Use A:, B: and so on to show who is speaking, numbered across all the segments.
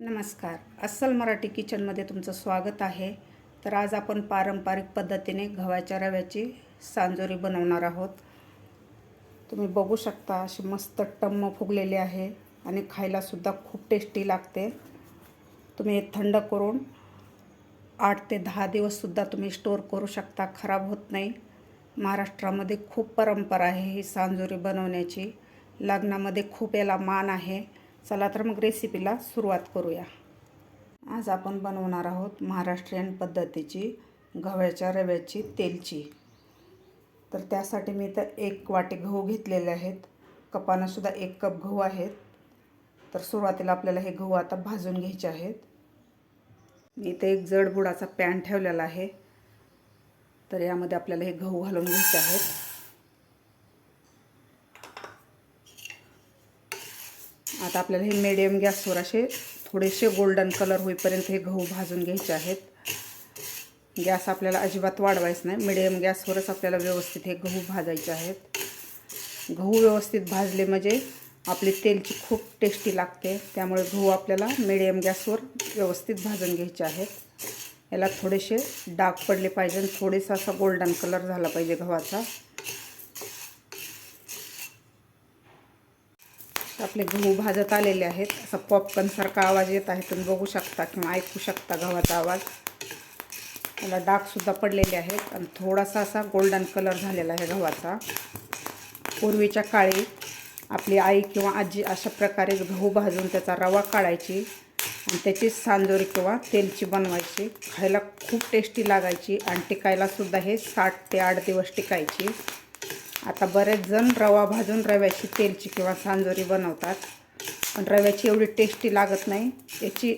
A: नमस्कार. अस्सल मराठी किचनमध्ये तुमचं स्वागत आहे. तर आज आपण पारंपरिक पद्धतीने गव्हाच्या रव्याची सांजोरी बनवणार आहोत. तुम्ही बघू शकता अशी मस्त टम्म फुगलेली आहे आणि खायलासुद्धा खूप टेस्टी लागते. तुम्ही हे थंड करून आठ ते दहा दिवससुद्धा तुम्ही स्टोअर करू शकता खराब होत नाही. महाराष्ट्रामध्ये खूप परंपरा आहे ही सांजोरी बनवण्याची. लग्नामध्ये खूप याला मान आहे. चला तर मग रेसिपीला सुरुवात करूया. आज आपण बनवणार आहोत महाराष्ट्रीयन पद्धतीची गव्हाच्या रव्याची तेलची. तर त्यासाठी मी तर एक वाटी गहू घेतलेले आहेत. कपानंसुद्धा एक कप गहू आहेत. तर सुरुवातीला आपल्याला हे गहू आता भाजून घ्यायचे आहेत. मी इथे एक जड बुडाचा पॅन ठेवलेला आहे. तर यामध्ये आपल्याला हे गहू घालून घ्यायचे आहेत. आता आपल्याला हे मिडियम गॅसवर असे थोडेसे गोल्डन कलर होईपर्यंत हे गहू भाजून घ्यायचे आहेत. गॅस आपल्याला अजिबात वाढवायचं नाही. मिडियम गॅसवरच आपल्याला व्यवस्थित हे गहू भाजायचे आहेत. गहू व्यवस्थित भाजले म्हणजे आपली तेलची खूप टेस्टी लागते. त्यामुळे गहू आपल्याला मिडियम गॅसवर व्यवस्थित भाजून घ्यायचे आहेत. याला थोडेसे डाग पडले पाहिजे आणि थोडेसा असा गोल्डन कलर झाला पाहिजे गव्हाचा. आपले गहू भाजत आलेले आहेत. असा पॉपकॉर्नसारखा आवाज येत आहे. तुम्ही बघू शकता किंवा ऐकू शकता गव्हाचा आवाज. त्याला डागसुद्धा पडलेले आहेत. आणि थोडासा असा गोल्डन कलर झालेला आहे गव्हाचा. पूर्वीच्या काळी आपली आई किंवा आजी अशा प्रकारे गहू भाजून त्याचा रवा काढायची. आणि त्याची सांजोरी किंवा तेलची बनवायची. खायला खूप टेस्टी लागायची. आणि टिकायलासुद्धा हे साठ ते आठ दिवस टिकायची. आता बरेच जण रवा भाजून रव्याची तेलची किंवा सांजोरी बनवतात. पण रव्याची एवढी टेस्टी लागत नाही. याची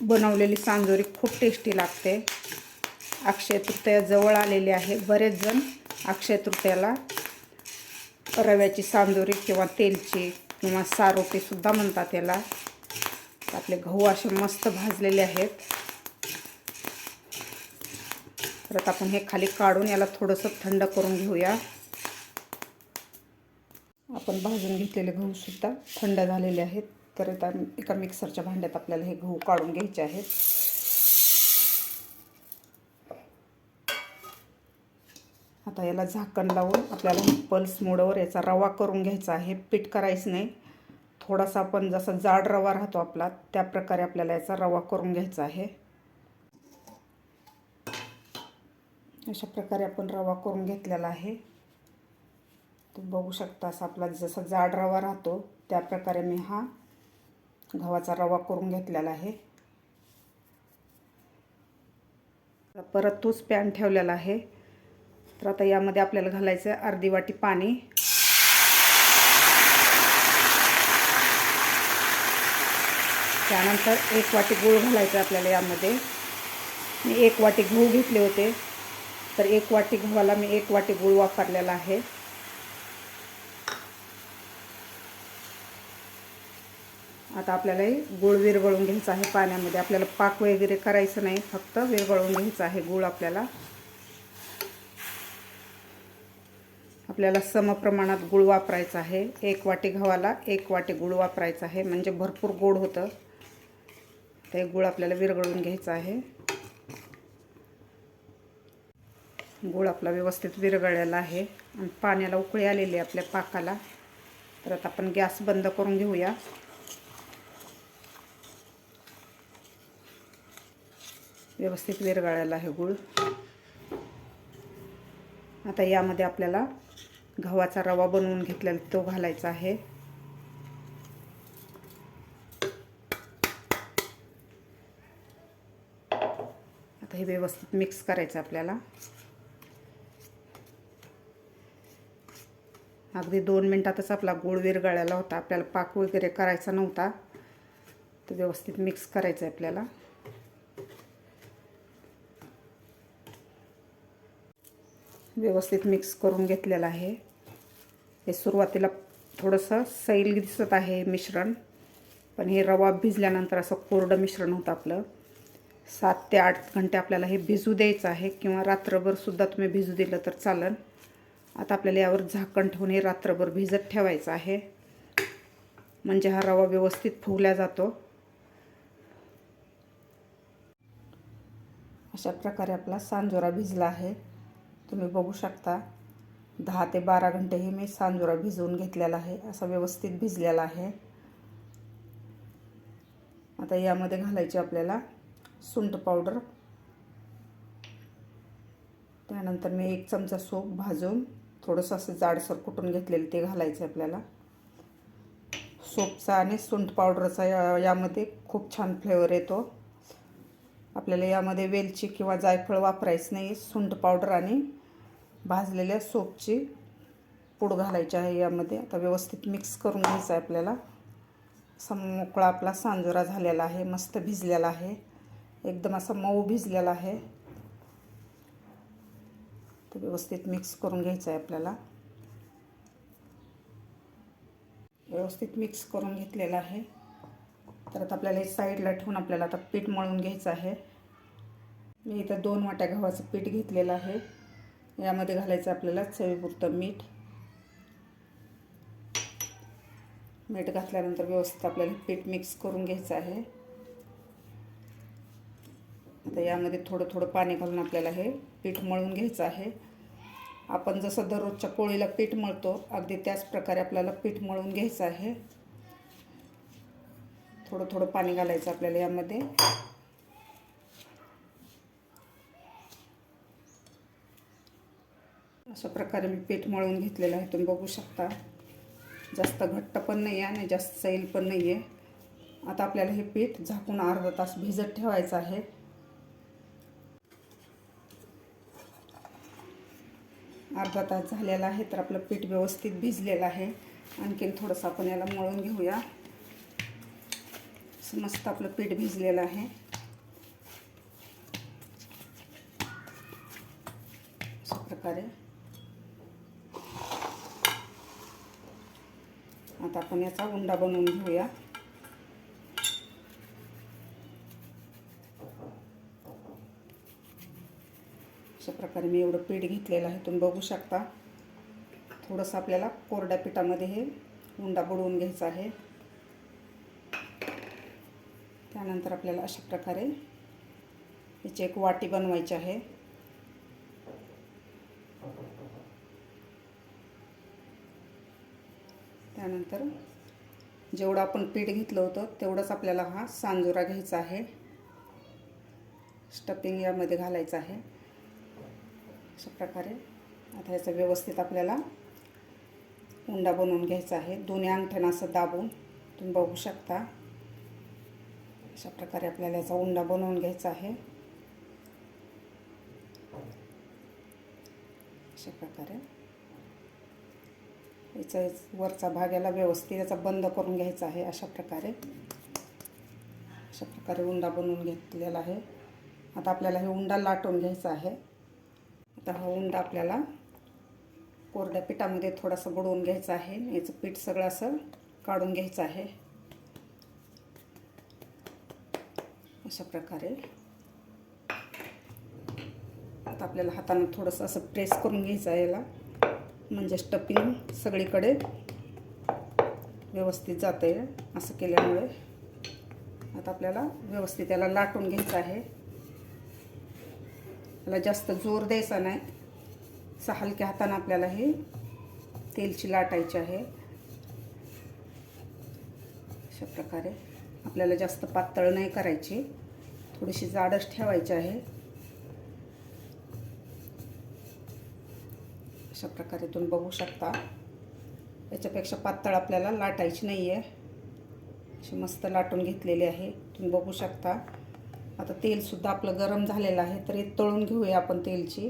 A: बनवलेली सांजोरी खूप टेस्टी लागते. अक्षय तृतीया जवळ आलेली आहे. बरेच जण अक्षय तृतीयाला रव्याची सांजोरी किंवा तेलची किंवा सारोपीसुद्धा म्हणतात याला. आपले गहू असे मस्त भाजलेले आहेत. परत आपण हे खाली काढून याला थोडंसं थंड करून घेऊया. आपण भाजून घेतलेले गहूसुद्धा थंड झालेले आहेत. तर आता एका मिक्सरच्या भांड्यात आपल्याला हे गहू काढून घ्यायचे आहेत. आता याला झाकण लावून आपल्याला पल्स मोडवर याचा रवा करून घ्यायचा आहे. पीठ करायचं नाही. थोडासा आपण जसा जाड रवा राहतो आपला त्या प्रकारे आपल्याला याचा रवा करून घ्यायचा आहे. अशा प्रकारे आपण रवा करून घेतलेला आहे. तुम्ही बघू शकता असा आपला जसा जाड रवा राहतो त्या प्रकारे मी हा गव्हाचा रवा करून घेतलेला आहे. परत तोच पॅन ठेवलेला आहे. तर आता यामध्ये आपल्याला घालायचं आहे अर्धी वाटी पाणी. त्यानंतर एक वाटी गूळ घालायचं आपल्याला यामध्ये. मी एक वाटी गहू घेतले होते. तर एक वाटी गव्हाला मी एक वाटी गूळ वापरलेला आहे. आता आपल्याला हे गूळ विरघळून घ्यायचं आहे पाण्यामध्ये. आपल्याला पाक वगैरे करायचं नाही फक्त विरघळून घ्यायचं आहे गूळ आपल्याला. आपल्याला समप्रमाणात गूळ वापरायचा आहे. एक वाटी गव्हाला एक वाटी गूळ वापरायचा आहे. म्हणजे भरपूर गोड होतं. ते गूळ आपल्याला विरघळून घ्यायचं आहे. गूळ आपला व्यवस्थित विरघळलेला आहे. आणि पाण्याला उकळी आलेली आहे आपल्या पाकाला. तर आता आपण गॅस बंद करून घेऊया. व्यवस्थित विरगाळायला आहे गूळ. आता यामध्ये आपल्याला गव्हाचा रवा बनवून घेतलेला तो घालायचा आहे. आता हे व्यवस्थित मिक्स करायचं आपल्याला. अगदी दोन मिनटातच आपला गोळ विरगळायला होता. आपल्याला पाक वगैरे करायचा नव्हता. तर व्यवस्थित मिक्स करायचं आहे आपल्याला. व्यवस्थित मिक्स करून घेतलेलं आहे. हे सुरुवातीला थोडंसं सैल दिसत आहे मिश्रण पण हे रवा भिजल्यानंतर असं कोरडं मिश्रण होतं आपलं. सात ते आठ घंटे आपल्याला हे भिजू द्यायचं आहे किंवा रात्रभरसुद्धा तुम्ही भिजू दिलं तर चालेल आता आपल्याला यावर झाकण ठेवून हे रात्रभर भिजत ठेवायचं आहे. म्हणजे हा रवा व्यवस्थित फुगला जातो. अशा प्रकारे आपला सांजोरा भिजला आहे. तुम्ही बघू शकता. दहा ते बारा घंटे हे मी सांजुरा भिजवून घेतलेला आहे. असा व्यवस्थित भिजलेला आहे. आता यामध्ये घालायची आपल्याला सुंठ पावडर. त्यानंतर मी एक चमचा सोप भाजून थोडंसं असं जाडसर कुटून घेतलेलं ते घालायचं आपल्याला. सोपचा आणि सुंठ पावडरचा या यामध्ये खूप छान फ्लेवर येतो. आपल्याला यामध्ये वेलची किंवा जायफळ वापरायचं नाही. सुंठ पावडर आणि भाजलेल्या सोपची पूड घालायची आहे यामध्ये. आता व्यवस्थित मिक्स करून घ्यायचं आहे आपल्याला. असा मोकळा आपला सांजोरा झालेला आहे मस्त भिजलेला आहे. एकदम असा मऊ भिजलेला आहे. तर व्यवस्थित मिक्स करून घ्यायचं आहे आपल्याला. व्यवस्थित मिक्स करून घेतलेला आहे. तर आता आपल्याला हे साईडला ठेवून आपल्याला आता पीठ मळून घ्यायचं आहे. मी इथं दोन वाट्या गव्हाचं पीठ घेतलेलं आहे. यामध्ये घालायचं आपल्याला चवीपुरतं मीठ. मीठ घातल्यानंतर व्यवस्थित आपल्याला पीठ मिक्स करून घ्यायचं आहे. आता यामध्ये थोडं थोडं पाणी घालून आपल्याला हे पीठ मळून घ्यायचं आहे. आपण जसं दररोजच्या पोळीला पीठ मळतो अगदी त्याच प्रकारे आपल्याला पीठ मळून घ्यायचं आहे. थोडं थोडं पाणी घालायचं आपल्याला यामध्ये. अशा प्रकारे मी पीठ मळून घेतलेलं आहे. तुम्ही बघू शकता. जास्त घट्ट पण नाही आहे आणि जास्त सैल पण नाही आहे. आता आपल्याला हे पीठ झाकून अर्धा तास भिजत ठेवायचं आहे. अर्धा तास झालेला आहे तर आपलं पीठ व्यवस्थित भिजलेलं आहे. आणखीन थोडंसं आपण याला मळून घेऊया. मस्त आपलं पीठ भिजलेलं आहे. अशा प्रकारे. आता आपण याचा उंडा बनवून घेऊया. अशा प्रकारे मी एवढं पीठ घेतलेलं आहे तुम्ही बघू शकता. थोडंसं आपल्याला कोरड्या पिठामध्ये हे उंडा बुडवून घ्यायचा आहे. त्यानंतर आपल्याला अशा प्रकारे याची एक वाटी बनवायची आहे. तर जेवढं आपण पीठ घेतलं होतं तेवढंच आपल्याला हा सांजोरा घ्यायचा आहे. स्टफिंग यामध्ये घालायचं आहे. अशा प्रकारे आता याचं व्यवस्थित आपल्याला उंडा बनवून घ्यायचा आहे. दोन्ही अंगठ्यानं असं दाबून तुम्ही बघू शकता. अशा प्रकारे आपल्याला याचा उंडा बनवून घ्यायचा आहे. अशा प्रकारे याचा वरचा भाग याला व्यवस्थित याचा बंद करून घ्यायचा आहे अशा प्रकारे. अशा प्रकारे उंडा बनवून घेतलेला आहे. आता आपल्याला हे उंडा लाटून घ्यायचा आहे. आता हा उंडा आपल्याला कोरड्या पिठामध्ये थोडंसं बुडवून घ्यायचा आहे. याचं पीठ सगळं असं काढून घ्यायचं आहे. अशा प्रकारे. आता आपल्याला हातानं थोडंसं असं प्रेस करून घ्यायचं आहे याला. म्हणजे स्टफिंग सगळीकडे व्यवस्थित जातं आहे असं केल्यामुळे. आता आपल्याला व्यवस्थित याला लाटून घ्यायचं आहे. याला जास्त जोर द्यायचा नाही. असं हलक्या हातानं आपल्याला हे तेलची लाटायची आहे. अशा प्रकारे आपल्याला जास्त पातळ नाही करायची. थोडीशी जाडच ठेवायची आहे. अशा प्रकारे तुम्ही बघू शकता. याच्यापेक्षा पातळ आपल्याला लाटायची नाही आहे अशी मस्त लाटून घेतलेली आहे. तुम्ही बघू शकता. आता तेलसुद्धा आपलं गरम झालेलं आहे तरी तळून घेऊया आपण तेलची.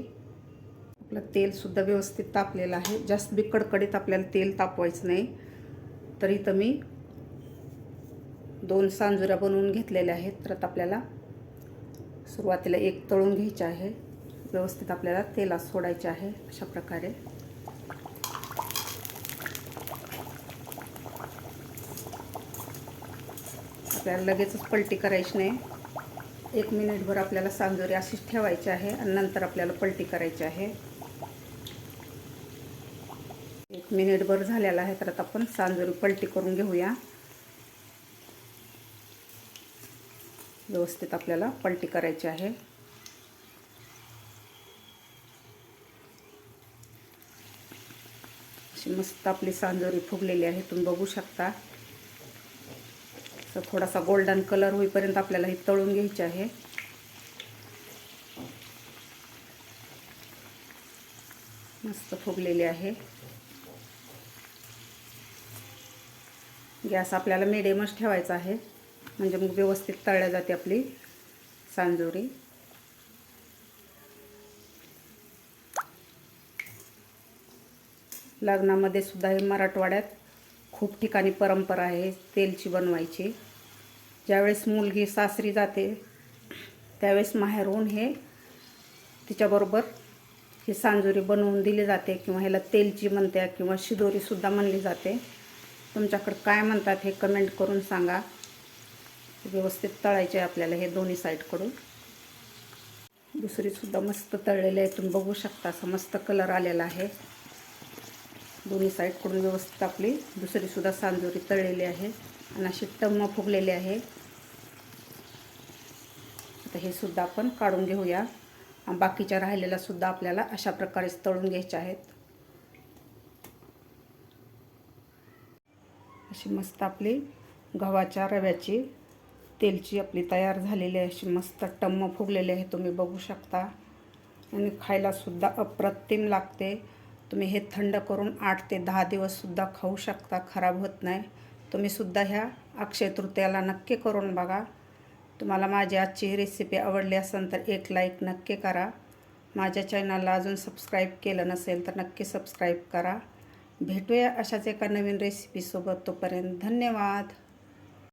A: आपलं तेलसुद्धा व्यवस्थित तापलेलं आहे. जास्त बी कडकडीत आपल्याला तेल तापवायचं नाही. तरी तर मी दोन सांजुऱ्या बनवून घेतलेल्या आहेत. तर आता आपल्याला सुरुवातीला एक तळून घ्यायचं आहे. व्यवस्थित आपल्याला तेलात सोडायचे आहे अशा प्रकारे. आपल्याला लगेचच पलटी करायची नाही. एक मिनिटभर आपल्याला सांजोरी अशीच ठेवायची आहे आणि नंतर आपल्याला पलटी करायची आहे. एक मिनिटभर झालेला आहे तर आता आपण सांजोरी पलटी करून घेऊया. व्यवस्थित आपल्याला पलटी करायची आहे. अशी मस्त आपली सांजोरी फुगलेली आहे तुम्ही बघू शकता. तर थोडासा गोल्डन कलर होईपर्यंत आपल्याला ही तळून घ्यायची आहे. मस्त फुगलेली आहे. गॅस आपल्याला मिडियमच ठेवायचा आहे. म्हणजे मग व्यवस्थित तळल्या जाते आपली सांजोरी. लग्नामध्ये सुद्धा हे मराठवाड्यात खूप ठिकाणी परंपरा आहे तेलची बनवायची. ज्यावेळेस मुलगी सासरी जाते त्यावेळेस माहेरून हे तिच्याबरोबर ही सांजोरी बनवून दिली जाते किंवा ह्याला तेलची म्हणत्या किंवा शिदोरीसुद्धा म्हणली जाते. तुमच्याकडं काय म्हणतात हे कमेंट करून सांगा. व्यवस्थित तळायचे आहे आपल्याला हे दोन्ही साईडकडून. दुसरीसुद्धा मस्त तळलेले आहे. तुम्ही बघू शकता असं मस्त कलर आलेला आहे. दोन्ही साईडकडून व्यवस्थित आपली दुसरीसुद्धा सांजोरी तळलेली आहे. आणि अशी टम्म फुगलेली आहे. आता हे सुद्धा आपण काढून घेऊया. आणि बाकीच्या राहिलेल्या सुद्धा आपल्याला अशा प्रकारेच तळून घ्यायच्या आहेत. अशी मस्त आपली गव्हाच्या रव्याची तेलची आपली तयार झालेली आहे. अशी मस्त टम्म फुगलेली आहे. तुम्ही बघू शकता. आणि खायलासुद्धा अप्रतिम लागते. तुम्ही हे थंड करून आठ ते दहा दिवससुद्धा खाऊ शकता खराब होत नाही. तुम्हीसुद्धा ह्या अक्षय तृतीयाला नक्की करून बघा. तुम्हाला माझी आजची ही रेसिपी आवडली असेल तर एक लाईक नक्की करा. माझ्या चॅनलला अजून सबस्क्राईब केलं नसेल तर नक्की सबस्क्राईब करा. भेटूया अशाच एका नवीन रेसिपीसोबत तोपर्यंत धन्यवाद.